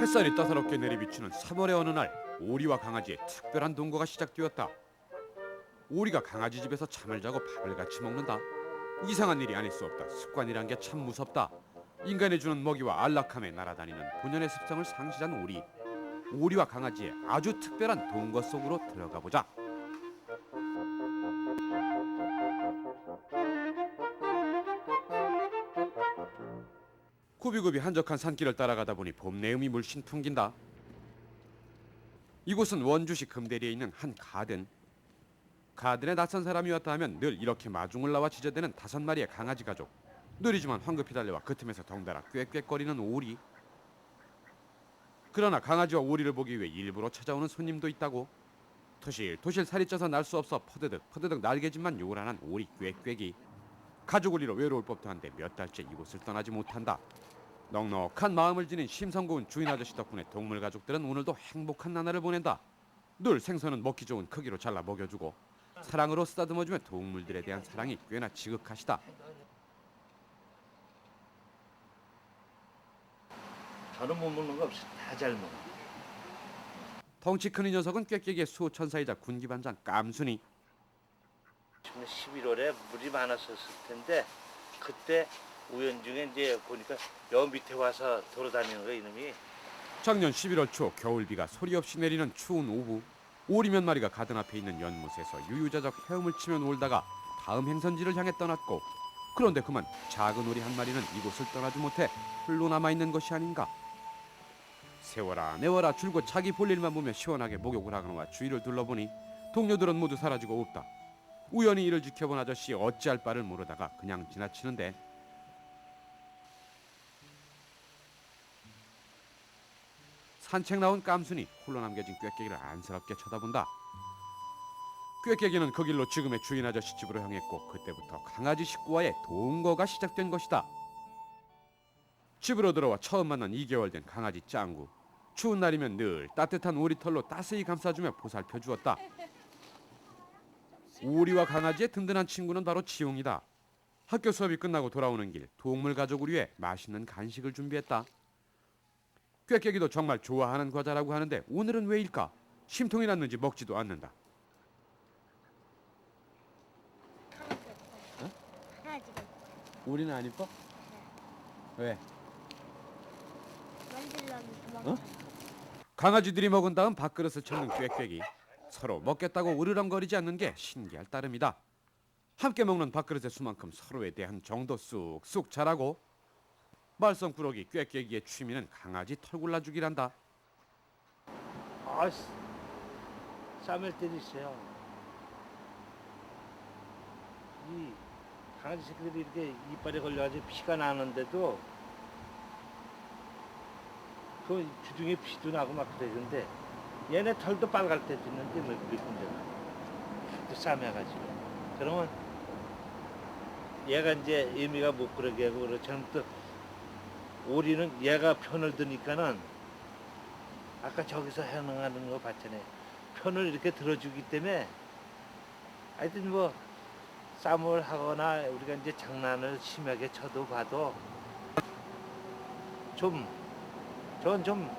햇살이 따사롭게 내리비추는 3월의 어느 날 오리와 강아지의 특별한 동거가 시작되었다. 오리가 강아지 집에서 잠을 자고 밥을 같이 먹는다. 이상한 일이 아닐 수 없다. 습관이란 게 참 무섭다. 인간이 주는 먹이와 안락함에 날아다니는 본연의 습성을 상실한 오리. 오리와 강아지의 아주 특별한 동거 속으로 들어가 보자. 구비구비 한적한 산길을 따라가다 보니 봄 내음이 물씬 풍긴다. 이곳은 원주시 금대리에 있는 한 가든. 가든에 낯선 사람이 왔다 하면 늘 이렇게 마중을 나와 지저대는 다섯 마리의 강아지 가족. 느리지만 황급히 달려와 그 틈에서 덩달아 꾀꾀거리는 오리. 그러나 강아지와 오리를 보기 위해 일부러 찾아오는 손님도 있다고. 토실 토실 살이 쪄서 날 수 없어 퍼드득 퍼드득 날개짓만 요란한 오리 꾀꾀기. 가족을 잃어 외로울 법도 한데 몇 달째 이곳을 떠나지 못한다. 넉넉한 마음을 지닌 심성고운 주인 아저씨 덕분에 동물 가족들은 오늘도 행복한 나날을 보낸다. 늘 생선은 먹기 좋은 크기로 잘라 먹여주고 사랑으로 쓰다듬어주며 동물들에 대한 사랑이 꽤나 지극하시다. 저는 못 먹는 거 없이 다 잘 먹어. 덩치 큰 이 녀석은 꾀깨기의 수호천사이자 군기반장 깜순이. 지금 11월에 물이 많았었을 텐데 그때 우연 중에 이제 보니까 여 밑에 와서 돌아다니는 거 이놈이. 작년 11월 초 겨울비가 소리 없이 내리는 추운 오후 오리 몇 마리가 가든 앞에 있는 연못에서 유유자적 헤엄을 치며 놀다가 다음 행선지를 향해 떠났고 그런데 그만 작은 오리 한 마리는 이곳을 떠나지 못해 홀로 남아 있는 것이 아닌가. 세워라 내워라 줄곧 자기 볼 일만 보며 시원하게 목욕을 하거나 주위를 둘러보니 동료들은 모두 사라지고 없다. 우연히 이를 지켜본 아저씨 어찌할 바를 모르다가 그냥 지나치는데 산책 나온 깜순이 홀로 남겨진 꾀깨기를 안쓰럽게 쳐다본다. 꾀깨기는 그 길로 지금의 주인 아저씨 집으로 향했고 그때부터 강아지 식구와의 동거가 시작된 것이다. 집으로 들어와 처음 만난 2개월 된 강아지 짱구. 추운 날이면 늘 따뜻한 오리털로 따스히 감싸주며 보살펴 주었다. 오리와 강아지의 든든한 친구는 바로 지웅이다. 학교 수업이 끝나고 돌아오는 길 동물 가족을 위해 맛있는 간식을 준비했다. 꾀깨기도 정말 좋아하는 과자라고 하는데 오늘은 왜일까? 심통이 났는지 먹지도 않는다. 강아지가 우리는 안 이뻐? 왜? 만질라면 어? 도망가. 강아지들이 먹은 다음 밥그릇을 찾는 꾀꾀기. 서로 먹겠다고 으르렁거리지 않는 게 신기할 따름이다. 함께 먹는 밥그릇의 수만큼 서로에 대한 정도 쑥쑥 자라고 말썽꾸러기 꾀꾀기의 취미는 강아지 털 골라주기란다. 아 쌈을 때리세요. 이 강아지 새끼들이 이렇게 이빨에 걸려가지고 피가 나는데도 그 주둥이에 피도 나고 막 그래 근데 얘네 털도 빨갈 때도 있는데 몇, 몇 군데가 또 싸매가지고 그러면 얘가 이제 의미가 못 그러게 하고 그렇지만 또 오리는 얘가 편을 드니까는 아까 저기서 행하는 거 봤잖아요. 편을 이렇게 들어주기 때문에 하여튼 뭐 싸움을 하거나 우리가 이제 장난을 심하게 쳐도 봐도 좀, 전 좀,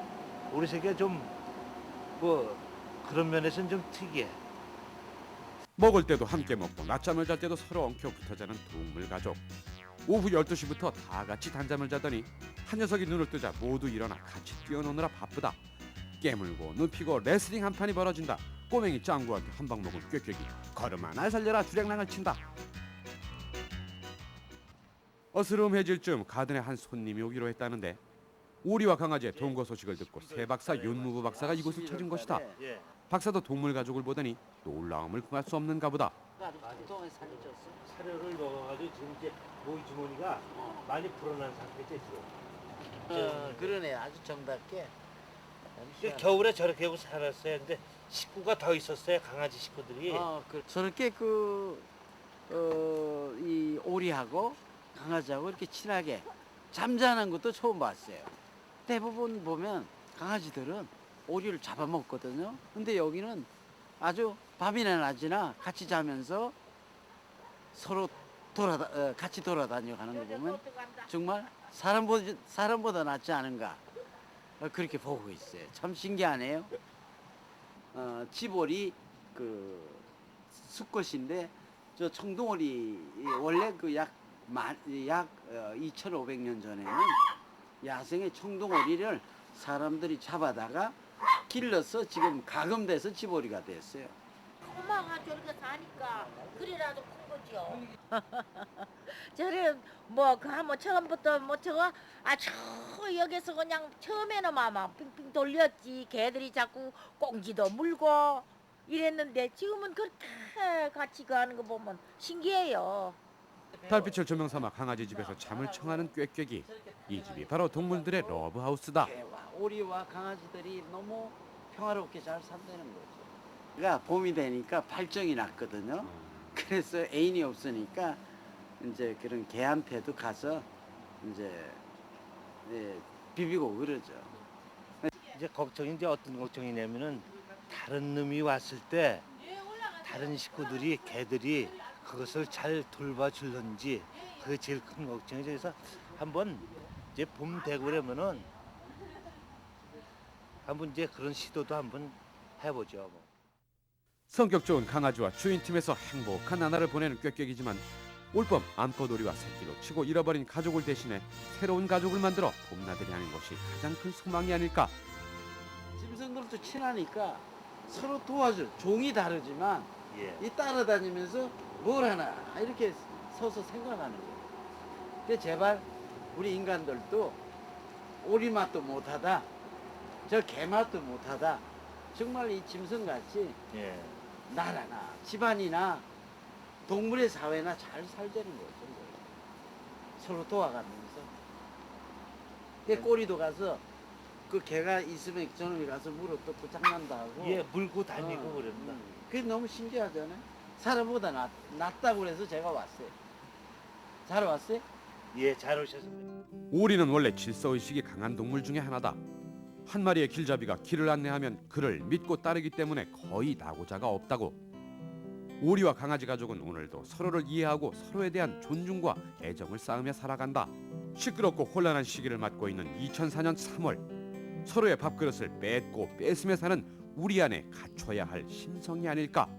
우리 새끼가 좀, 뭐, 그런 면에서는 좀 특이해. 먹을 때도 함께 먹고 낮잠을 잘 때도 서로 엉켜 붙어 자는 동물 가족. 오후 12시부터 다 같이 단잠을 자더니 한 녀석이 눈을 뜨자 모두 일어나 같이 뛰어노느라 바쁘다. 깨물고 눕히고 레슬링 한 판이 벌어진다. 꼬맹이 짱구한테 한 방 먹은 꾀꾀기 걸음 하나 살려라 주량랑을 친다. 어스름해질 즈음 가든에 한 손님이 오기로 했다는데 오리와 강아지의 동거 소식을 듣고 새 박사 윤무부 박사가 이곳을 찾은 것이다. 예. 박사도 동물 가족을 보더니 놀라움을 금할 수 없는가 보다. 그동안 살이 쪘어. 사료를 먹어 가지고 지금 이제 모이 주머니가 많이 불어난 상태죠, 지금. 어, 그러네. 아주 정답게. 근데 겨울에 저렇게 하고 살았어요. 근데 식구가 더 있었어요, 강아지 식구들이. 어, 그, 저렇게 그, 어, 이 오리하고 강아지하고 이렇게 친하게 잠자는 것도 처음 봤어요. 대부분 보면 강아지들은 오리를 잡아먹거든요. 근데 여기는 아주 밤이나 낮이나 같이 자면서 서로 돌아 어, 같이 돌아다녀 가는 거 보면 정말 사람보다 사람보다 낫지 않은가 어, 그렇게 보고 있어요. 참 신기하네요. 어, 지볼이 그 수컷인데 저 청동오리 원래 그약약 어, 2,500년 전에는 야생의 청동오리를 사람들이 잡아다가 길러서 지금 가금돼서 지보리가 됐어요. 엄마가 저렇게 사니까 그래라도 큰 거지요. 저래 뭐그 한번 처음부터 뭐 저거 아저 여기서 그냥 처음에는 막 빙빙 돌렸지. 개들이 자꾸 꽁지도 물고 이랬는데 지금은 그렇게 같이 가는 거 보면 신기해요. 달빛을 조명 삼아 강아지 집에서 잠을 청하는 꾀꾀기. 이 집이 바로 동물들의 러브하우스다. 개와 오리와 강아지들이 너무 평화롭게 잘 산다는 거죠. 그러니까 봄이 되니까 발정이 났거든요. 그래서 애인이 없으니까 이제 그런 개한테도 가서 이제 예, 비비고 그러죠. 이제 걱정이 이제 어떤 걱정이냐면은 다른 놈이 왔을 때 다른 식구들이 개들이 그것을 잘 돌봐줄는지 그게 제일 큰 걱정이죠. 그래서 한번 이제 봄 되고 그러면은 한번 이제 그런 시도도 한번 해보죠. 뭐. 성격 좋은 강아지와 주인팀에서 행복한 나날을 보내는 꾀꾀기지만 올봄 암컷오리와 새끼로 치고 잃어버린 가족을 대신해 새로운 가족을 만들어 봄나들이 하는 것이 가장 큰 소망이 아닐까. 짐승들도 친하니까 서로 도와줄 종이 다르지만 예. 이 따라다니면서 뭘 하나 이렇게 서서 생각하는 거예요. 근데 제발 우리 인간들도 오리 맛도 못하다, 저 개 맛도 못하다. 정말 이 짐승같이 예. 나라나 집안이나 동물의 사회나 잘 살자는 거죠. 서로 도와가면서. 그 꼬리도 가서 그 개가 있으면 저놈이 가서 물어 뜯고 장난도 하고. 예, 물고 다니고 어, 그럽니다. 음. 그게 너무 신기하잖아요. 사람보다 낫, 낫다고 그래서 제가 왔어요. 잘 왔어요? 예, 잘 오셨습니다. 오리는 원래 질서의식이 강한 동물 중에 하나다. 한 마리의 길잡이가 길을 안내하면 그를 믿고 따르기 때문에 거의 나고자가 없다고. 오리와 강아지 가족은 오늘도 서로를 이해하고 서로에 대한 존중과 애정을 쌓으며 살아간다. 시끄럽고 혼란한 시기를 맞고 있는 2004년 3월 서로의 밥그릇을 뺏고 뺏으며 사는 우리 안에 갖춰야 할 심성이 아닐까.